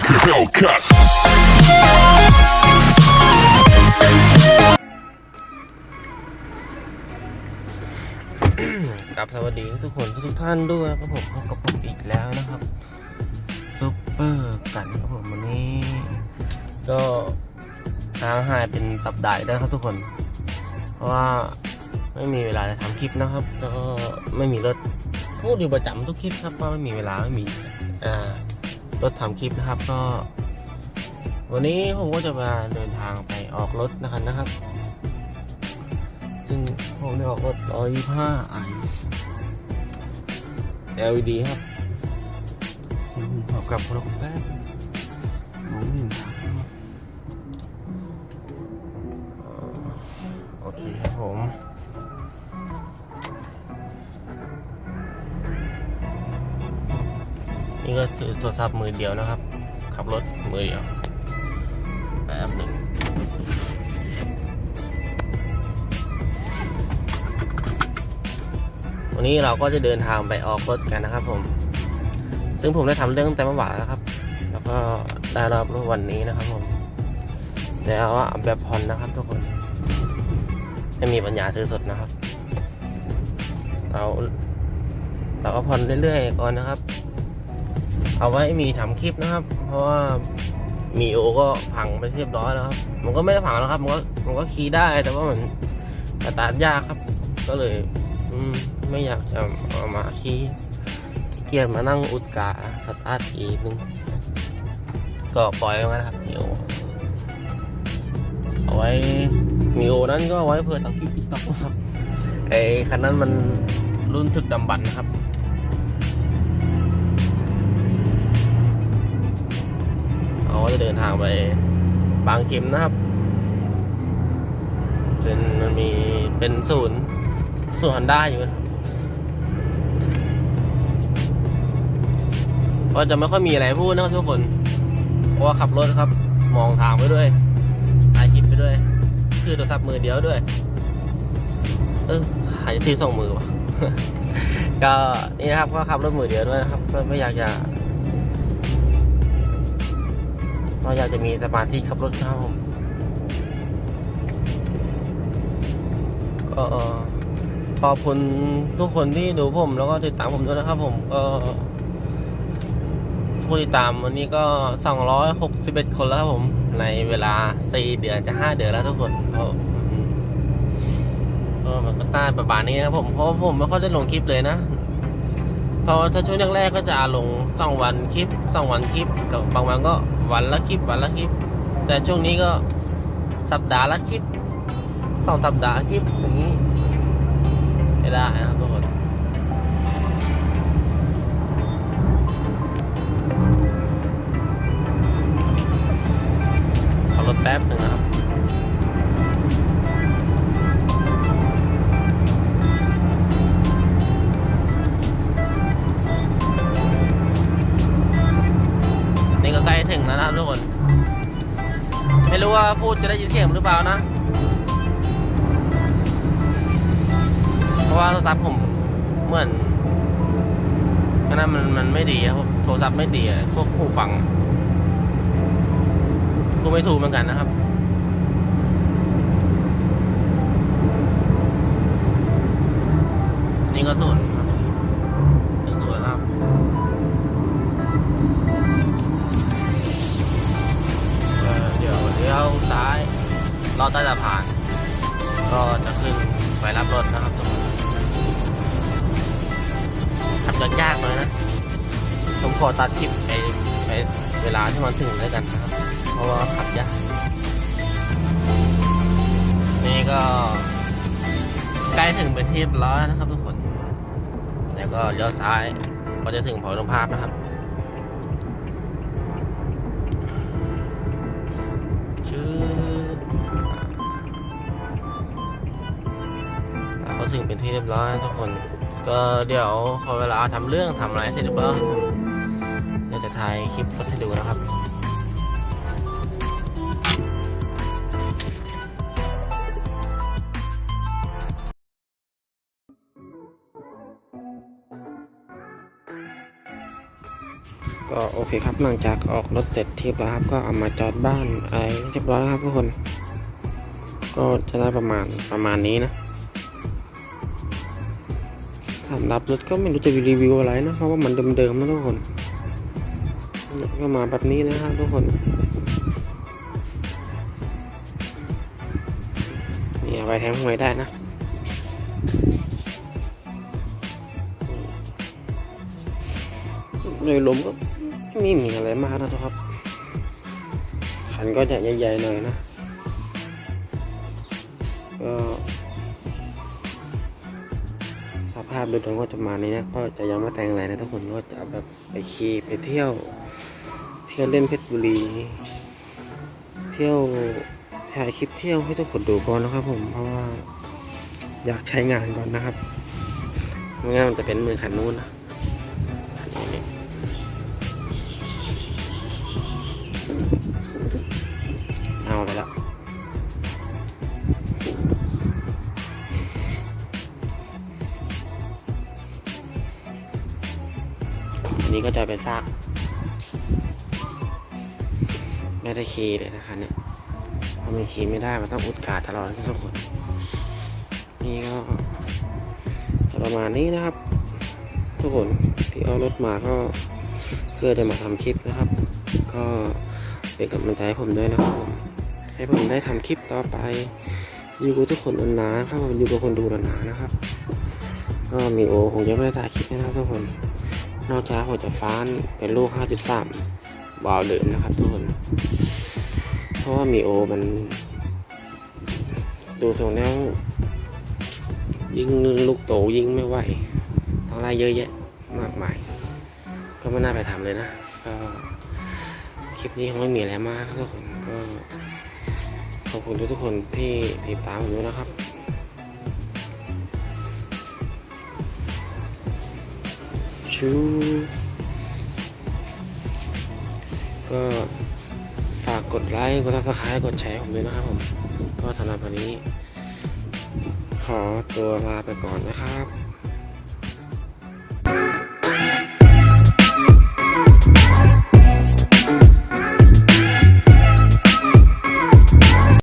like a Hellcat. กับสวัสดีทุกคนทุกท่านด้วยครับผมพบกับผมอีกแล้วนะครับซุปเปอร์กันครับผมวันนี้ ก็ห่างหายเป็นสัปดาห์แล้วครับทุกคน เพราะว่าไม่มีเวลาจะทำคลิปนะครับ แล้วก็ไม่มีรถพูดอยู่ประจำทุกคลิปครับว่าไม่มีเวลาไม่มีอ่า รถทำคลิปนะครับก็ วันนี้ผมก็จะมาเดินทางไปออกรถนะครับนะครับ ซึ่งผมได้ออกรถ125 i LED ครับอืมขอบกับคนละคนแป๊บโอเคครับผม นี่ก็คือโทรศัพท์มือเดียวนะครับ ขับรถมือเดียวแป๊บหนึ่งวันนี้เราก็จะเดินทางไปออกรถกันนะครับ ผม ซึ่งผมได้ทำเรื่องตั้งแต่เมื่อวานแล้วครับ แล้วก็ได้รับรถวันนี้นะครับ ผม แต่ว่าแบบผ่อนนะครับ ทุกคน ไม่มีปัญญาซื้อสดนะครับ เราเราก็ผ่อนเรื่อยๆก่อนนะครับ เอาไว้มีทำคลิปนะครับ เพราะว่ามีโอก็พังไปเรียบร้อยแล้วครับ มันก็ไม่ได้พังแล้วครับ มันก็มันก็ขี่ได้ แต่ว่ามันสตาร์ทยากครับ ก็เลย อืมไม่อยากจะเอามาขี้ขี้เกียจมานั่งอุดกาสตาร์ททีนึงก็ปล่อยไว้นะครับมิโอเอาไว้มิโอนั้นก็ไว้เพื่อทำคลิปติ๊กต็อกนะครับไอ้คันนั้นมันรุ่นถึกดำบันนะครับ เราก็จะเดินทางไปบางเข็มนะครับเป็นมันมีเป็นศูนย์ส่วนฮันด้าอยู่นะครับก็จะไม่ค่อยมีอะไรพูดนะครับทุกคน เพราะว่าขับรถครับ มองทางไปด้วยถ่ายคลิปไปด้วย คือโทรศัพท์มือเดียวด้วย เออหายที่สองมือวะก็นี่นะครับก็ขับรถมือเดียวด้วยนะครับก็ไม่อยากจะ ก็อยากจะมีสมาธิขับรถครับผมก็ขอบคุณทุกคนที่ดูผม แล้วก็ติดตามผมด้วยนะครับ ผมก็ผู้ติดตามวันนี้ก็ 261 คนแล้วครับผม ในเวลา 4 เดือนจะ 5 เดือนแล้วทุกคนก็มันก็ใต้ประมาณนี้นะครับผม เพราะผมไม่ค่อยได้ลงคลิปเลยนะพราะว่าถ้าช่วงแรกๆก็จะลงสองวันคลิปสองวันคลิปแล้วบางวันก็ วันละคลิปวันละคลิป แต่ช่วงนี้ก็สัปดาห์ละคลิปสองสัปดาห์คลิปอย่างนี้ไม่ได้นะครับทุกคนขอรถแป๊บหนึ่งนะครับ รู้ว่าพูดจะได้ยินเสียงหรือเปล่านะ เพราะว่าโทรศัพท์ผมเหมือนอันนั้นมันมันไม่ดีครับโทรศัพท์ไม่ดีพวกหูฟังพูดไม่ถูกเหมือนกันนะครับนี่ก็สุด ลอดใต้สะพาน ก็จะขึ้นไปรับรถนะครับทุกคนขับรถยากเลยนะ ผมขอตัดคลิปไปไปเวลาที่มันถึงแล้วกันนะครับ เพราะว่าขับยากนี่ก็ใกล้ถึงเป็นที่รียบร้อยแล้วนะครับทุกคน แล้วก็เลี้ยวซ้ายก็จะถึงพอลงภาพนะครับ ถึงเป็นที่เรียบร้อยทุกคน ก็เดี๋ยวพอเวลาทำเรื่องทำอะไรเสร็จเรียบร้อยเดี๋ยวจะถ่ายคลิปให้ดูนะครับก็โอเคครับหลังจากออกรถเสร็จเรียบร้อยครับ ก็เอามาจอดบ้านอะไรเรียบร้อยครับทุกคน ก็จะได้ประมาณประมาณนี้นะ สำหรับรถก็ไม่รู้จะรีวิวอะไรนะ เพราะว่ามันเดิมๆนะทุกคนก็มาแบบนี้นะครับทุกคนนี่เอาไปแทงหวยได้นะโดยรวมก็ไม่มีอะไรมากนะครับขันก็จะใหญ่ๆหน่อยนะก็ ภาพโดยรวมก็จะมาในนี้ก็จะยังไม่แต่งอะไรนะทุกคนก็จะแบบไปขี่ไปเที่ยว เที่ยวเล่นเพชรบุรี เที่ยวถ่ายคลิปเที่ยวให้ทุกคนดูก่อนนะครับ ผมเพราะว่าอยากใช้งานก่อนนะครับไม่งั้นมันจะเป็นมือขันนู้นนะเอาไปแล้ว นนี้ก็จะเป็นซากไม่ได้คีเลยนะคะเนี่ยเพราะมันคีไม่ได้มันต้องอุดกาดตลอดทุกคน นี่ก็ประมาณนี้นะครับ ทุกคนที่เอารถมาก็เพื่อจะมาทำคลิปนะครับ ก็เป็นกำลังใจให้ผมด้วยนะครับผมให้ผมได้ทำคลิปต่อไป อยู่กับทุกคนนานๆครับผมอยู่กับคนดูนานๆนะครับ ก็มีโอคงจะไม่ได้ถ่ายคลิปนะครับทุกคน นอกจากผมจะฟ้านเป็นลูก 53 บาวเดิมนะครับทุกคน เพราะว่ามีโอมัน ดูทรงแล้วยิ่งลูกโตยิ่งไม่ไหวต้องไล่เยอะแยะมากมาย ก็ไม่น่าไปทำเลยนะ ก็คลิปนี้คงไม่มีอะไรมากทุกคนก็ขอบคุณทุกๆคนที่ติดตามผมด้วยนะครับ ชูก็ฝากกดไลค์ กดซับสไครต์กดแชร์ผมด้วยนะครับผม ก็สำหรับวันนี้ ขอตัวลาไปก่อนนะครับ